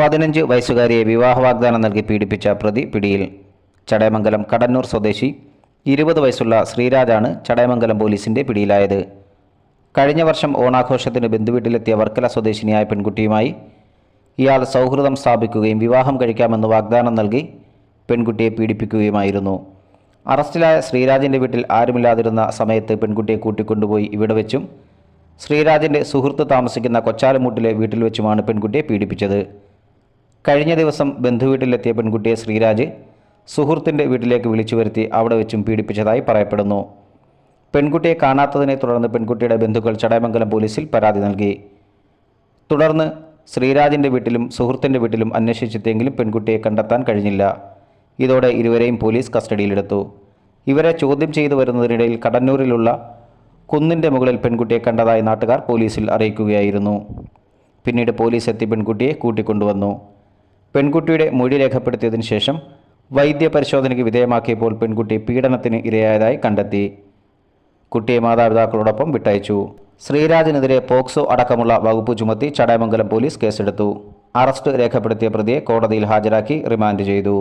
പതിനഞ്ച് വയസ്സുകാരിയെ വിവാഹ വാഗ്ദാനം നൽകി പീഡിപ്പിച്ച പ്രതി പിടിയിൽ ചടയമംഗലം കടന്നൂർ സ്വദേശി ഇരുപത് വയസ്സുള്ള ശ്രീരാജാണ് ചടയമംഗലം പോലീസിന്റെ പിടിയിലായത്. കഴിഞ്ഞ വർഷം ഓണാഘോഷത്തിന് ബന്ധുവീട്ടിലെത്തിയ വർക്കല സ്വദേശിനിയായ പെൺകുട്ടിയുമായി ഇയാൾ സൗഹൃദം സ്ഥാപിക്കുകയും വിവാഹം കഴിക്കാമെന്ന് വാഗ്ദാനം നൽകി പെൺകുട്ടിയെ പീഡിപ്പിക്കുകയുമായിരുന്നു. അറസ്റ്റിലായ ശ്രീരാജിന്റെ വീട്ടിൽ ആരുമില്ലാതിരുന്ന സമയത്ത് പെൺകുട്ടിയെ കൂട്ടിക്കൊണ്ടുപോയി ഇവിടെ വെച്ചും ശ്രീരാജിന്റെ സുഹൃത്ത് താമസിക്കുന്ന കൊച്ചാലമൂട്ടിലെ വീട്ടിൽ വെച്ചുമാണ് പെൺകുട്ടിയെ പീഡിപ്പിച്ചത്. കഴിഞ്ഞ ദിവസം ബന്ധുവീട്ടിലെത്തിയ പെൺകുട്ടിയെ ശ്രീരാജ് സുഹൃത്തിന്റെ വീട്ടിലേക്ക് വിളിച്ചു വരുത്തി അവിടെ വെച്ചും പീഡിപ്പിച്ചതായി പറയപ്പെടുന്നു. പെൺകുട്ടിയെ കാണാത്തതിനെ തുടർന്ന് പെൺകുട്ടിയുടെ ബന്ധുക്കൾ ചടയമംഗലം പോലീസിൽ പരാതി നൽകി. തുടർന്ന് ശ്രീരാജിന്റെ വീട്ടിലും സുഹൃത്തിന്റെ വീട്ടിലും അന്വേഷിച്ചെത്തിയെങ്കിലും പെൺകുട്ടിയെ കണ്ടെത്താൻ കഴിഞ്ഞില്ല. ഇതോടെ ഇരുവരെയും പോലീസ് കസ്റ്റഡിയിലെടുത്തു. ഇവരെ ചോദ്യം ചെയ്തു വരുന്നതിനിടയിൽ കടന്നൂരിലുള്ള കുന്നിന്റെ മുകളിൽ പെൺകുട്ടിയെ കണ്ടതായി നാട്ടുകാർ പോലീസിൽ അറിയിക്കുകയായിരുന്നു. പിന്നീട് പോലീസ് എത്തി പെൺകുട്ടിയെ കൂട്ടിക്കൊണ്ടുവന്നു. പെൺകുട്ടിയുടെ മൊഴി രേഖപ്പെടുത്തിയതിനു ശേഷം വൈദ്യപരിശോധനയ്ക്ക് വിധേയമാക്കിയപ്പോൾ പെൺകുട്ടി പീഡനത്തിന് ഇരയായതായി കണ്ടെത്തി. കുട്ടിയെ മാതാപിതാക്കളോടൊപ്പം വിട്ടയച്ചു. ശ്രീരാജിനെതിരെ പോക്സോ അടക്കമുള്ള വകുപ്പ് ചുമത്തി ചടയമംഗലം പോലീസ് കേസെടുത്തു. അറസ്റ്റ് രേഖപ്പെടുത്തിയ പ്രതിയെ കോടതിയിൽ ഹാജരാക്കി റിമാൻഡ് ചെയ്തു.